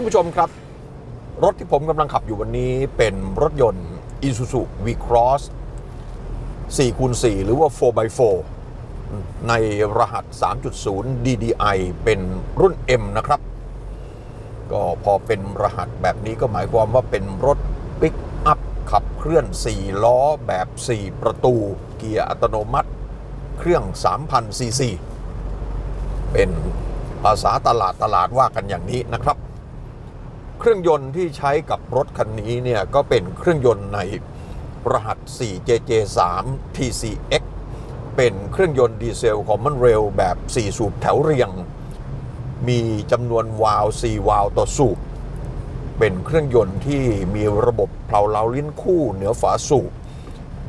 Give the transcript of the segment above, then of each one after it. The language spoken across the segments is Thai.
านผู้ชมครับ รถที่ผมกำลังขับอยู่วันนี้เป็นรถยนต์ Isuzu V-Cross 4คูณ4หรือว่า 4x4 ในรหัส 3.0 DDI เป็นรุ่น M นะครับ ก็พอเป็นรหัสแบบนี้ก็หมายความว่าเป็นรถปิกอัพขับเคลื่อน 4 ล้อแบบ 4 ประตู เกียร์อัตโนมัติ เครื่อง 3,000ซีซีเป็นภาษาตลาดตลาดว่ากันอย่างนี้นะครับ เครื่องยนต์ที่ใช้กับรถคันนี้เนี่ยก็เป็นเครื่องยนต์ในรหัส 4JJ3 TCX เป็นเครื่องยนต์ดีเซล Common Rail แบบ 4 สูบแถวเรียง มีจำนวนวาล์ว4วาล์วต่อสูบ เป็นเครื่องยนต์ที่มีระบบเพลาเลาลิ้นคู่เหนือฝาสูบ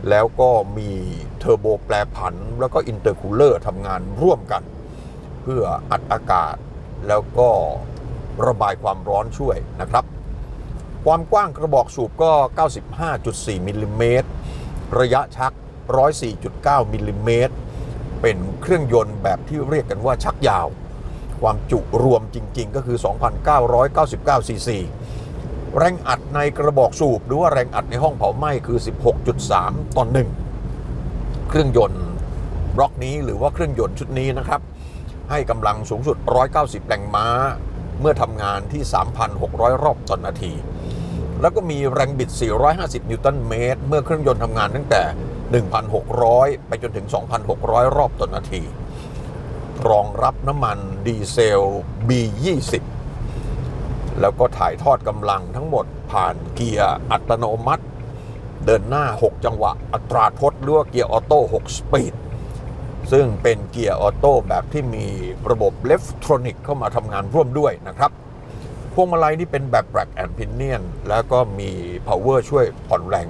แล้วก็มีเทอร์โบแปรผัน แล้วก็อินเตอร์คูลเลอร์ทำงานร่วมกัน เพื่ออัดอากาศแล้วก็ ระบายความร้อนช่วยนะครับ ความกว้างกระบอกสูบก็ 95.4มิลลิเมตรระยะชัก 104.9มิลลิเมตรเป็นเครื่องยนต์แบบที่เรียกกันว่าชักยาว ความจุรวมจริง ๆ ก็คือ 2,999 ซีซี แรงอัดในกระบอกสูบ หรือว่าแรงอัดในห้องเผาไหม้คือ 16.3 ต่อ1เครื่องยนต์บล็อกนี้หรือว่าเครื่องยนต์ชุดนี้นะครับ ให้กำลังสูงสุด 190 แรงม้า เมื่อทำงานที่ 3,600 รอบต่อนนาที แล้วก็มีแรงบิด 450 นิวตันเมตร เมื่อเครื่องยนต์ทำงานตั้งแต่ 1,600 ไปจนถึง 2,600 รอบต่อนนาที รองรับน้ำมันดีเซล B20 แล้วก็ถ่ายทอดกำลังทั้งหมดผ่านเกียร์อัตโนมัติ เดินหน้า 6 จังหวะ อัตราทดหรือว่าเกียร์ออโต้ 6 สปีด ซึ่งเป็นเกียร์ออโต้แบบที่มีระบบเลฟทรอนิกเข้ามาทำงานร่วมด้วยนะครับพวงมาลัยนี่เป็นแบบ Black and Pinion แล้วก็มี power ช่วยผ่อนแรง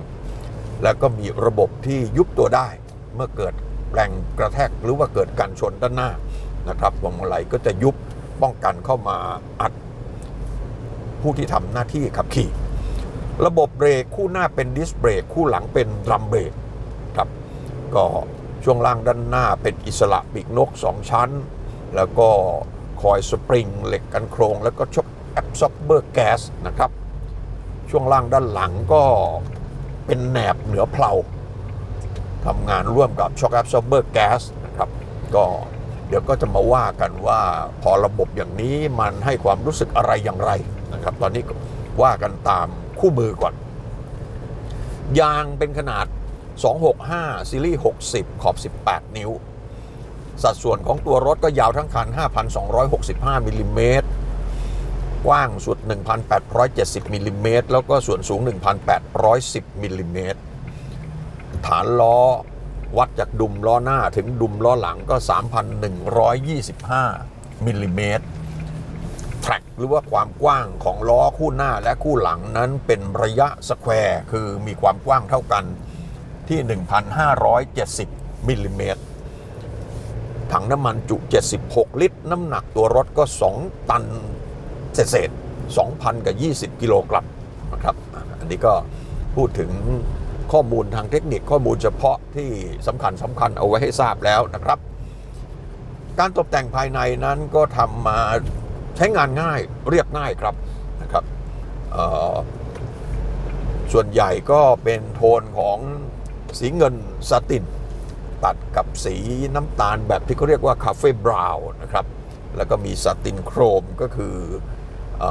แล้วก็มีระบบที่ยุบตัวได้ เมื่อเกิดแรงกระแทกหรือว่าเกิดการชนด้านหน้านะครับพวงมาลัยก็จะยุบป้องกันเข้ามาอัด ผู้ที่ทำหน้าที่ขับขี่ ระบบเบรกคู่หน้าเป็นดิสเบรกคู่หลังเป็นดรัมเบรกครับก็ ช่วงล่างด้านหน้าเป็นอิสระปีกนก 2 ชั้น แล้วก็คอยสปริงเหล็กกันโครง แล้วก็ช็อคแอบซอ b เบอร์แก๊สนะครับ ช่วงล่างด้านหลังก็เป็นแหนบเหนือเพลาทำงานร่วมกับช็อคแอบซอ b เบอร์แก๊สนะครับก็เดี๋ยวก็จะมาว่ากันว่าพอระบบอย่างนี้มันให้ความรู้สึกอะไรอย่างไรนะครับ ตอนนี้ว่ากันตามคู่มือก่อน ยางเป็นขนาด 265 ซีรีส์ 60 ขอบ 18 นิ้ว สัดส่วนของตัวรถก็ยาวทั้งคัน 5,265 มิลลิเมตร กว้างสุด 1,870 มิลลิเมตร แล้วก็ส่วนสูง 1,810 มิลลิเมตร ฐานล้อวัดจากดุมล้อหน้าถึงดุมล้อหลังก็ 3,125 มิลลิเมตรแทร็กหรือว่าความกว้างของล้อคู่หน้าและคู่หลังนั้นเป็นระยะสแควร์ คือมีความกว้างเท่ากัน ที่ 1,570มิลลิเมตรถังน้ำมันจุ 76 ลิตร น้ำหนักตัวรถก็ 2 ตันเศษ2,000 กับ 20 กิโลกรัมนะครับ อันนี้ก็พูดถึงข้อมูลทางเทคนิคข้อมูลเฉพาะที่สำคัญสำคัญเอาไว้ให้ทราบแล้วนะครับ การตกแต่งภายในนั้นก็ทำมาใช้งานง่ายเรียบง่ายครับนะครับส่วนใหญ่ก็เป็นโทนของ สีเงินสติน ตัดกับสีน้ำตาลแบบที่เขาเรียกว่าคาเฟ่บราวน์นะครับ แล้วก็มีสตินโครมก็คืออ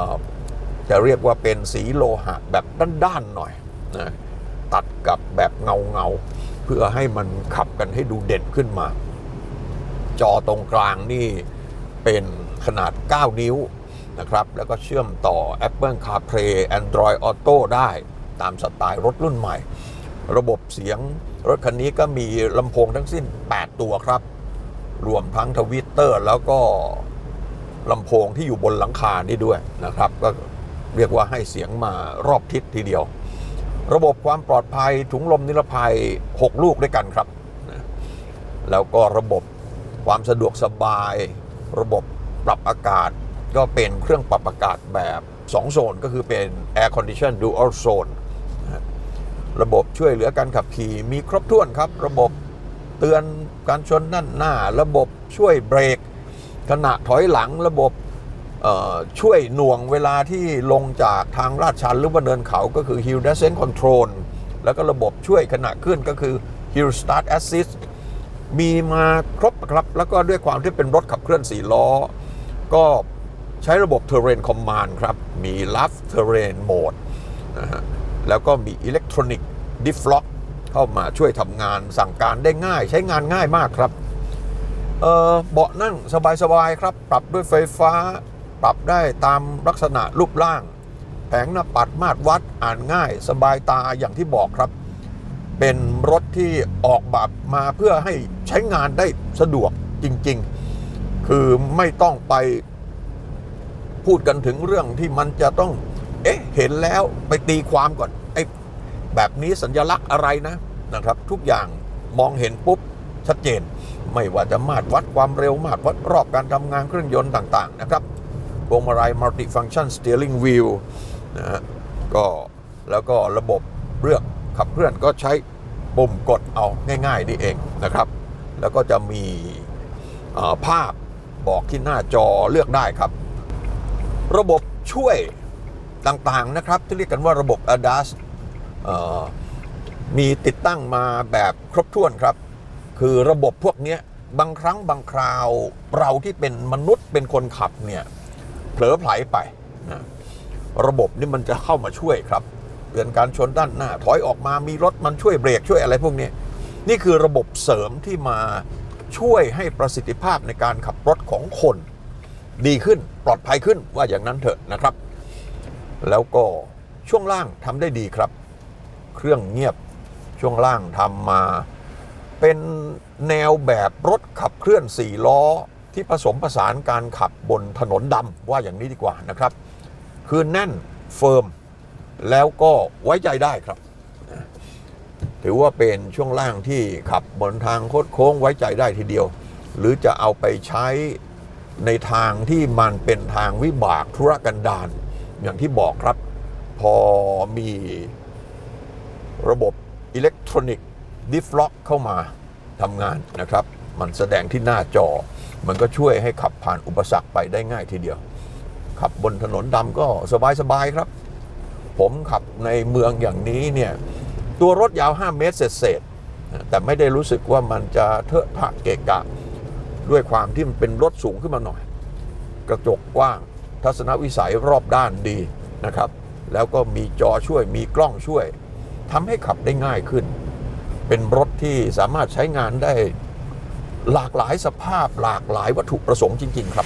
จะเรียกว่าเป็นสีโลหะแบบด้านๆหน่อยนะตัดกับแบบเงาเงาๆเพื่อให้มันขับกันให้ดูเด่นขึ้นมา จอตรงกลางนี่เป็นขนาด 9 นิ้วนะครับ แล้วก็เชื่อมต่อ Apple CarPlay Android Auto ได้ตามสไตล์รถรุ่นใหม่ ระบบเสียงรถคันนี้ก็มีลำโพงทั้งสิ้น 8 ตัวครับ รวมทั้งทวิตเตอร์แล้วก็ลำโพงที่อยู่บนหลังคานี่ด้วยนะครับ ก็เรียกว่าให้เสียงมารอบทิศทีเดียว ระบบความปลอดภัยถุงลมนิรภัย 6 ลูกด้วยกันครับ แล้วก็ระบบความสะดวกสบาย ระบบปรับอากาศ ก็เป็นเครื่องปรับอากาศแบบ 2 โซน ก็คือเป็น Air Condition Dual Zone น ระบบช่วยเหลือการขับขี่มีครบถ้วนครับ ระบบเตือนการชนด้านหน้า ระบบช่วยเบรกขณะถอยหลังระบบช่วยหน่วงเวลาที่ลงจากทางลาดชันหรือว่าเดินเขาก็คือ Hill Descent Control แล้วก็ระบบช่วยขณะขึ้นก็คือ Hill Start Assist มีมาครบครับ แล้วก็ด้วยความที่เป็นรถขับเคลื่อน4ล้อ ก็ใช้ระบบ Terrain Command ครับ มี Left Terrain Mode นะฮะ แล้วก็มี Electronic Diff Lock เข้ามาช่วยทำงานสั่งการได้ง่าย ใช้งานง่ายมากครับเเบาะนั่งสบายๆครับ ปรับด้วยไฟฟ้า ปรับได้ตามลักษณะรูปร่าง แผงหน้าปัดมาตรวัดอ่านง่าย สบายตาอย่างที่บอกครับ เป็นรถที่ออกแบบมาเพื่อให้ใช้งานได้สะดวกจริง ๆ คือไม่ต้องไปพูดกันถึงเรื่องที่มันจะต้อง เอ๊ะ เห็นแล้วไปตีความก่อน แบบนี้สัญลักษณ์อะไรนะนะครับ ทุกอย่างมองเห็นปุ๊บชัดเจน ไม่ว่าจะมาตรวัดความเร็วมาตรวัดรอบการทำงานเครื่องยนต์ต่าง ๆ นะครับพวงมาลัย multi-function steering wheel นะฮะก็แล้วก็ระบบเลือกขับเคลื่อนก็ใช้ปุ่มกดเอาง่าย ๆ นี่เองนะครับ แล้วก็จะมีภาพบอกที่หน้าจอเลือกได้ครับ ระบบช่วยต่างๆนะครับ ที่เรียกกันว่าระบบ ADAS มีติดตั้งมาแบบครบถ้วนครับ คือระบบพวกนี้บางครั้งบางคราวเราที่เป็นมนุษย์เป็นคนขับเนี่ยเผลอไผลไปนะระบบนี่มันจะเข้ามาช่วยครับเตือนการชนด้านหน้า ถอยออกมามีรถมันช่วยเบรกช่วยอะไรพวกนี้ นี่คือระบบเสริมที่มาช่วยให้ประสิทธิภาพในการขับรถของคน ดีขึ้นปลอดภัยขึ้นว่าอย่างนั้นเถอะนะครับ แล้วก็ช่วงล่างทำได้ดีครับ เครื่องเงียบช่วงล่างทำมา เป็นแนวแบบรถขับเคลื่อน4ล้อที่ผสมผสานการขับบนถนนดำว่าอย่างนี้ดีกว่านะครับ คือแน่นเฟิร์มแล้วก็ไว้ใจได้ครับ ถือว่าเป็นช่วงล่างที่ขับบนทางโคดโค้งไว้ใจได้ทีเดียว หรือจะเอาไปใช้ในทางที่มันเป็นทางวิบากธุรกันดารอย่างที่บอกครับ พอมี ระบบอิเล็กทรอนิกส์ดิฟล็อกเข้ามาทำงานนะครับ มันแสดงที่หน้าจอ มันก็ช่วยให้ขับผ่านอุปสรรคไปได้ง่ายทีเดียว ขับบนถนนดำก็สบายๆครับ ผมขับในเมืองอย่างนี้เนี่ย ตัวรถยาว 5 เมตรเศษแต่ไม่ได้รู้สึกว่ามันจะเทอะทะเกะกะ ด้วยความที่มันเป็นรถสูงขึ้นมาหน่อย กระจกกว้าง ทัศนวิสัยรอบด้านดีนะครับ แล้วก็มีจอช่วยมีกล้องช่วย ทำให้ขับได้ง่ายขึ้น เป็นรถที่สามารถใช้งานได้หลากหลายสภาพหลากหลายวัตถุประสงค์จริง ๆ ครับ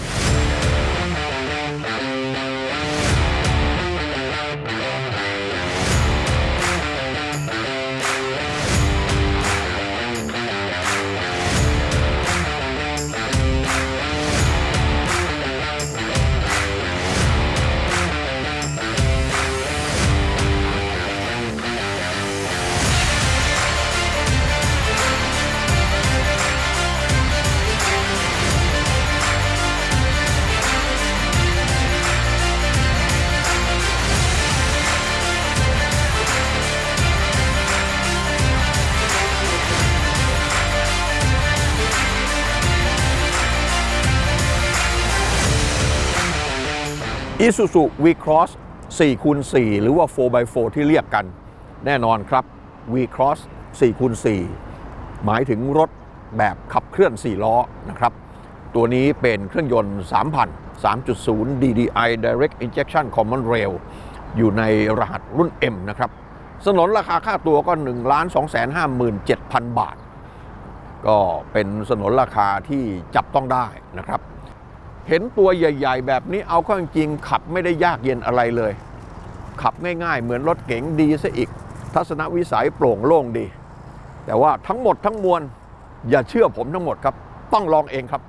Isuzu V-Cross 4คูณ4หรือว่า 4x4 ที่เรียกกัน แน่นอนครับ V-Cross 4คูณ4หมายถึงรถแบบขับเคลื่อน 4 ล้อนะครับ ตัวนี้เป็นเครื่องยนต์ 3,000 3.0 DDI Direct Injection Common Rail อยู่ในรหัสรุ่น M นะครับสนนราคาค่าตัวก็ 1 2 5 7 0 0 0 บาท ก็เป็นสนนราคาที่จับต้องได้นะครับ เห็นตัวใหญ่ ๆ แบบนี้เอาเข้าจริงขับไม่ได้ยากเย็นอะไรเลย ขับง่ายๆ เหมือนรถเก๋งดีซะอีก ทัศนวิสัยโปร่งโล่งดี แต่ว่าทั้งหมดทั้งมวลอย่าเชื่อผมทั้งหมดครับ ต้องลองเองครับ